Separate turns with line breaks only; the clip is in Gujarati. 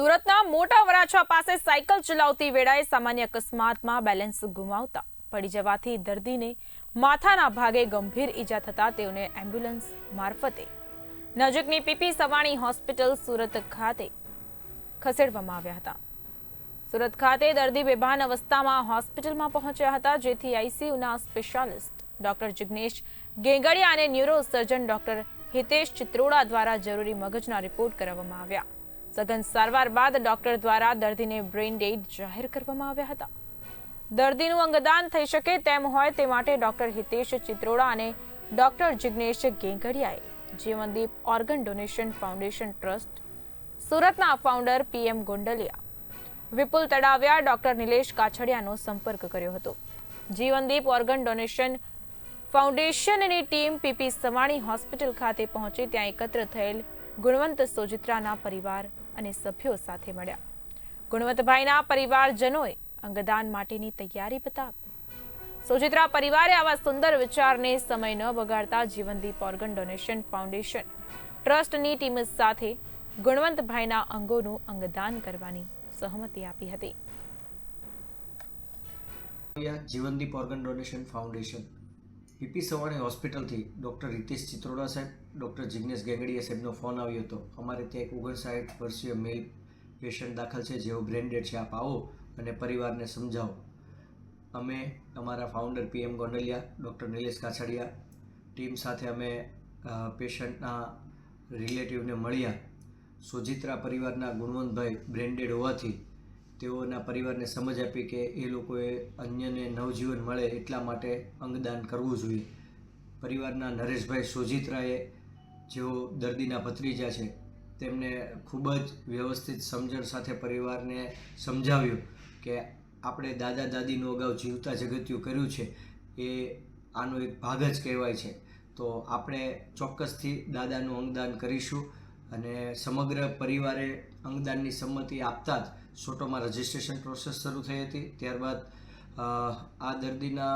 સુરતના મોટા વરાછા પાસે સાયકલ ચલાવતી વેળાએ સામાન્ય અકસ્માતમાં બેલેન્સ ગુમાવતા પડી જવાથી દર્દીને માથાના ભાગે ગંભીર ઈજા થતા તેઓને એમ્બ્યુલન્સ મારફતે નજીકની પીપી સવાણી હોસ્પિટલ સુરત ખાતે ખસેડવામાં આવ્યા હતા. સુરત ખાતે દર્દી બેભાન અવસ્થામાં હોસ્પિટલમાં પહોંચ્યા હતા, જેથી આઈસીયુના સ્પેશિયાલિસ્ટ ડોક્ટર જિગ્નેશ ગેંગડિયા અને neuro surgeon doctor Hitesh Chitroda દ્વારા જરૂરી મગજના રિપોર્ટ કરાવવામાં આવ્યા. સઘન સારવાર બાદ ડોક્ટર દ્વારા દર્દીને બ્રેઇન ડેડ જાહેર કરવામાં આવ્યા હતા. દર્દીનું અંગદાન થઈ શકે તેમ હોય તે માટે ડોક્ટર હિતેશ ચિત્રોડા અને doctor Jignesh ગેંગડિયાએ Jivandeep organ donation foundation trust, સુરતના founder PM Gondalia, Vipul Tadavia, doctor Nilesh કાછડિયાનો સંપર્ક કર્યો હતો. જીવનદીપ ઓર્ગન ડોનેશન ફાઉન્ડેશનની ટીમ પીપી સવાણી હોસ્પિટલ ખાતે પહોંચી ત્યાં એકત્ર થયેલ ગુણવંત સોજિત્રાના પરિવાર અને સભ્યો સાથે મળ્યા. ગુણવંતભાઈના પરિવારજનોએ અંગદાન માટેની તૈયારી બતાવી. સોજિત્રા પરિવારે આવા સુંદર વિચારને સમય ન બગાડતા જીવનદીપ ઓર્ગન ડોનેશન ફાઉન્ડેશન ટ્રસ્ટની ટીમ સાથે ગુણવંતભાઈના અંગોનું અંગદાન કરવાની સહમતિ આપી હતી.
Jivandeep organ donation foundation PP Savani હોસ્પિટલથી doctor Ritesh Chitroda સાહેબ, ડૉક્ટર જિગ્નેશ ગેંગડીયા સાહેબનો ફોન આવ્યો હતો. અમારે ત્યાં એક ઓગણસાઠ વર્ષીય મેલ પેશન્ટ દાખલ છે, જેઓ બ્રેન્ડેડ છે. આપ આવો અને પરિવારને સમજાવો. અમે અમારા founder PM Gondalia, doctor Nilesh Kachhadia, team સાથે અમે પેશન્ટના રિલેટિવને મળ્યા. સોજિત્રા પરિવારના ગુણવંતભાઈ બ્રેન્ડેડ હોવાથી તેઓના પરિવારને સમજ આપી કે એ લોકોએ અન્યને નવજીવન મળે એટલા માટે અંગદાન કરવું જોઈએ. પરિવારના નરેશભાઈ સોજિત્રાએ, જેઓ દર્દીના ભત્રીજા છે, તેમને ખૂબ જ વ્યવસ્થિત સમજણ સાથે પરિવારને સમજાવ્યું કે આપણે દાદા દાદીનું અગાઉ જીવતા જગત્યું કર્યું છે, એ આનો એક ભાગ જ કહેવાય છે. તો આપણે ચોક્કસથી દાદાનું અંગદાન કરીશું. અને સમગ્ર પરિવારે અંગદાનની સંમતિ આપતા જ સોટોમાં રજિસ્ટ્રેશન પ્રોસેસ શરૂ થઈ હતી. ત્યારબાદ આ દર્દીના